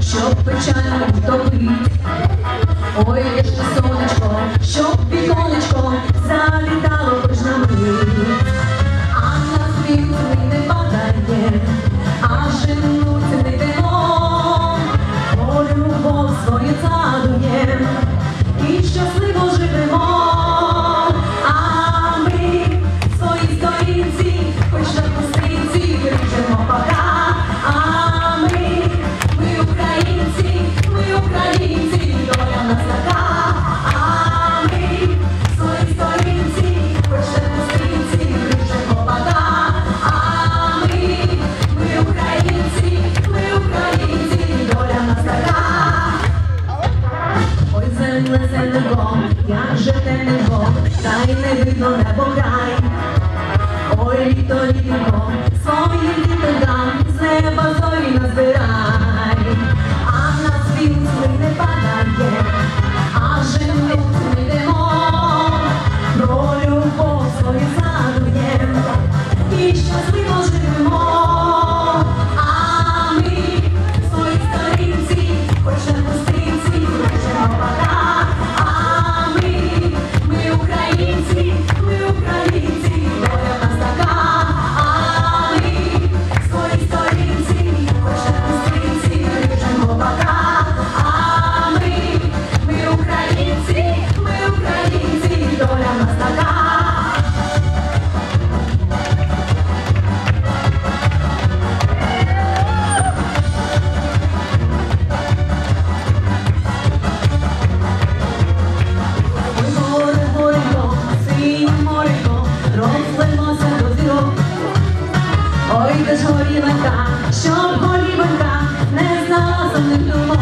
щоб печально втопить. Ой, лиш сонечко, щоб віконечко залітає. вікно, та й не видно небо край. Ой, літо, літонько, своє літо дам, з неба зорі назбирай. Ой, де щоб горіланка не знала за них. думок.